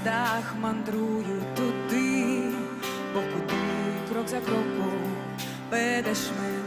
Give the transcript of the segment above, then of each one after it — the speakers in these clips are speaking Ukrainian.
слідах мандрую туди, бо куди крок за кроком ведеш мене.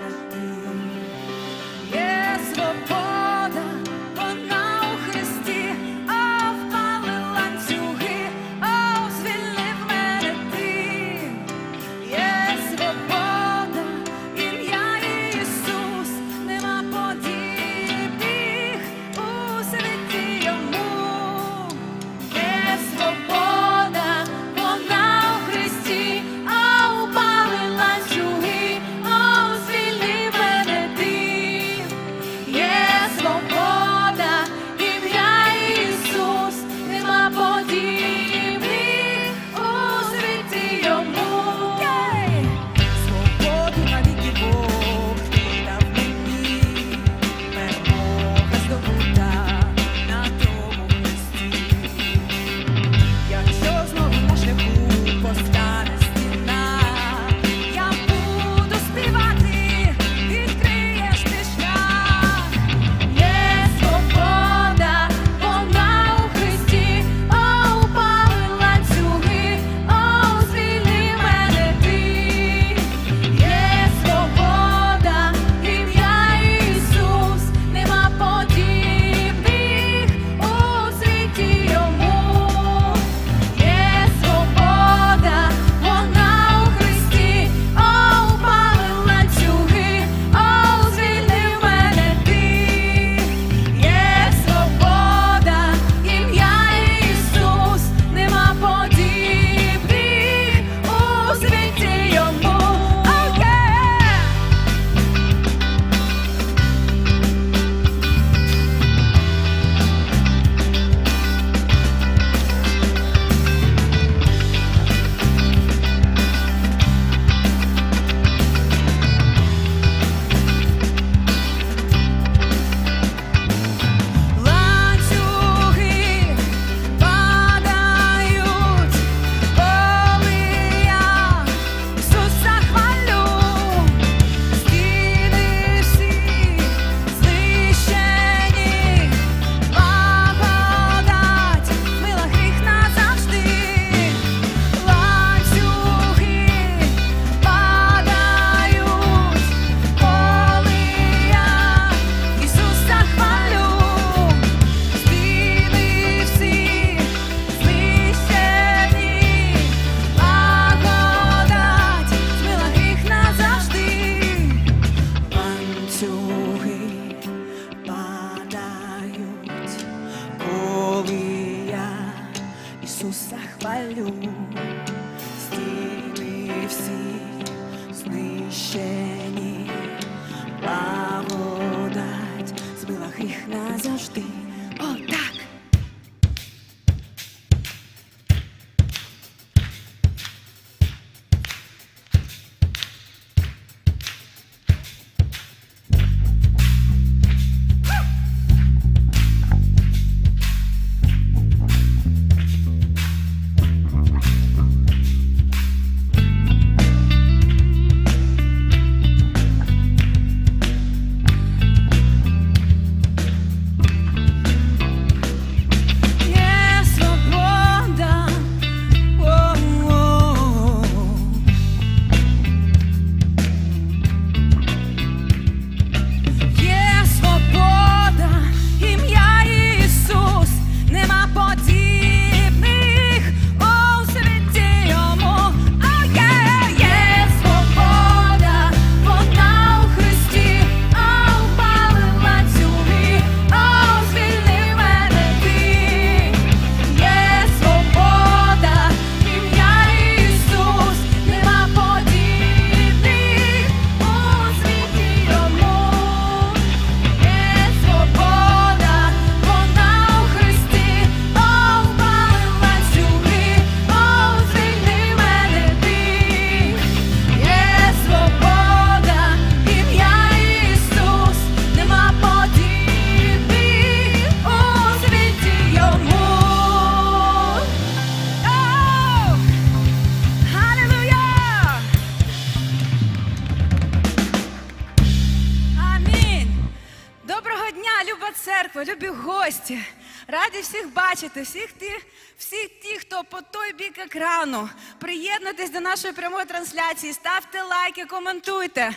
Любі гості. Раді всіх бачити, всіх тих, всіх ті, хто по той бік екрану. Приєднуйтесь до нашої прямої трансляції, ставте лайки, коментуйте.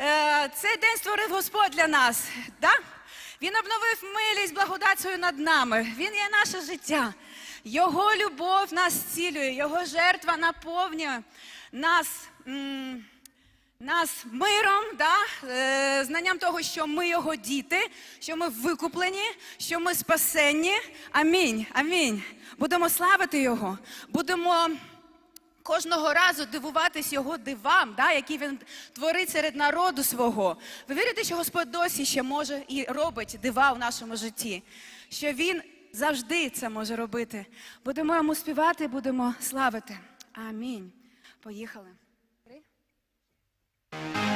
Е, Цей день створив Господь для нас. Да? Він обновив милість, благодать над нами. Він є наше життя. Його любов нас зцілює, його жертва наповнює нас. м, нас миром, да? е, знанням того, що ми його діти, що ми викуплені, що ми спасенні. Амінь. Амінь. Будемо славити Його, будемо кожного разу дивуватись Його дивам, да? які він творить серед народу свого. Ви вірите, що Господь досі ще може і робить дива в нашому житті, що Він завжди це може робити. Будемо йому співати, будемо славити. Амінь. Поїхали. Thank you.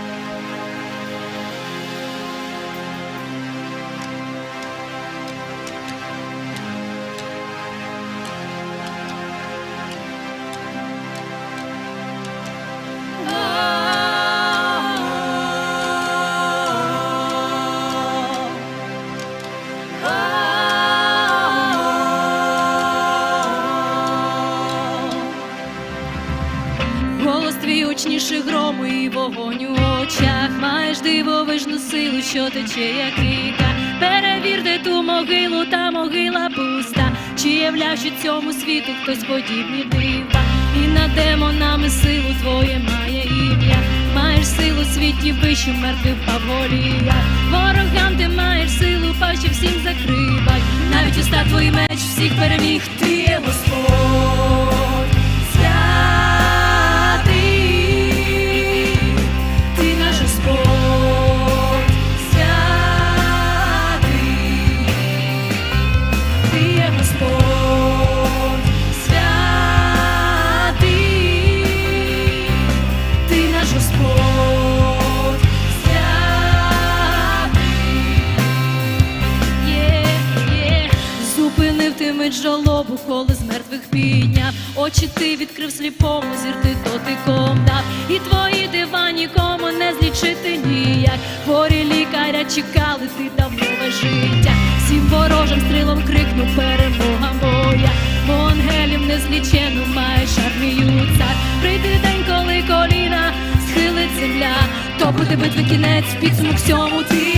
Твій грому і вогонь у очах. Маєш дивовижну силу, що тече, як ріка. Перевір, де ту могилу, та могила пуста. Чи являєш у цьому світу хтось подібний дива? І над демонами силу твоє має ім'я. Маєш силу світі вищу, мертвих паволія. Ворогам ти маєш силу, пащі всім закривай. Навіть уста твої меч всіх переміг. Ти є Господь. Очі ти відкрив сліпому, зір ти дотиком дав. І твої дива нікому не злічити ніяк. Хворі лікаря чекали, ти дав нове життя. Всім ворожим стрілом крикнув перемога моя. Бо ангелів незлічену маєш армію цар. Прийде день, коли коліна схилить земля. То буде битви кінець, підсумок всьому ти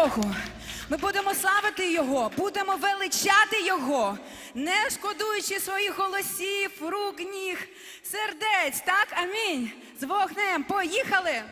Богу. Ми будемо славити Його, будемо величати Його, не шкодуючи своїх голосів, рук, ніг, сердець. Так, амінь. З вогнем поїхали.